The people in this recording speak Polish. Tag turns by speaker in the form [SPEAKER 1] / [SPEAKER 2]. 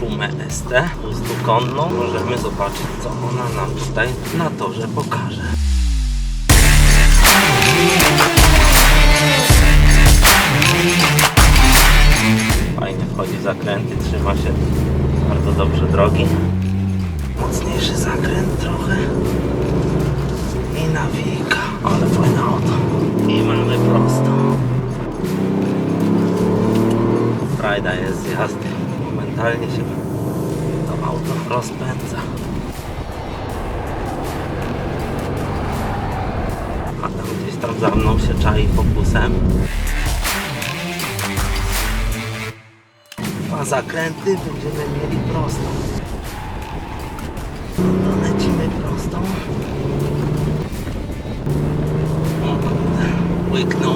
[SPEAKER 1] Pumę ST, pustokonną. Możemy zobaczyć, co ona nam tutaj na torze pokaże. Fajnie wchodzi zakręty, trzyma się bardzo dobrze drogi. Mocniejszy zakręt. I nawika. Ale fajne auto. I mamy prosto. Frajda jest z jazdy. Momentalnie się to auto rozpędza. A tam gdzieś tam za mną się czai fokusem. Dwa zakręty będziemy mieli prostą. No. to